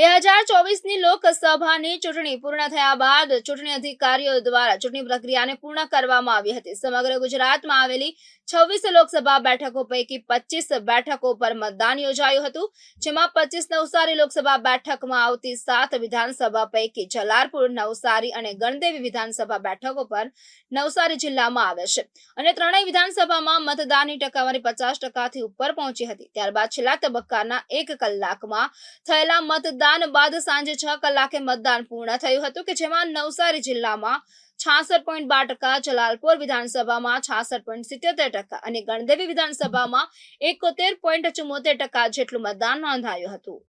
બે હજાર ચોવીસની લોકસભાની ચૂંટણી પૂર્ણ થયા બાદ ચૂંટણી અધિકારીઓ દ્વારા ચૂંટણી પ્રક્રિયાને પૂર્ણ કરવામાં આવી હતી. સમગ્ર ગુજરાતમાં આવેલી છવ્વીસ લોકસભા બેઠકો પૈકી પચીસ બેઠકો પર મતદાન યોજાયું હતું, જેમાં પચીસ નવસારી લોકસભા બેઠકમાં આવતી સાત વિધાનસભા પૈકી જલારપુર, નવસારી અને ગણદેવી વિધાનસભા બેઠકો પર નવસારી જિલ્લામાં આવે છે. અને ત્રણેય વિધાનસભામાં મતદાનની ટકાવારી પચાસ ટકાથી ઉપર પહોંચી હતી. ત્યારબાદ છેલ્લા તબક્કાના એક કલાકમાં થયેલા મતદાન મતદાન બાદ સાંજે છ કલાકે મતદાન પૂર્ણ થયું હતું કે જેમાં નવસારી જિલ્લામાં છાસઠ પોઈન્ટ બાર ટકા, જલાલપોર વિધાનસભામાં છાસઠ પોઈન્ટ સિત્યોતેર ટકા અને ગણદેવી વિધાનસભામાં એકોતેર પોઈન્ટ ચુમ્મોતેર ટકા જેટલું મતદાન નોંધાયું હતું.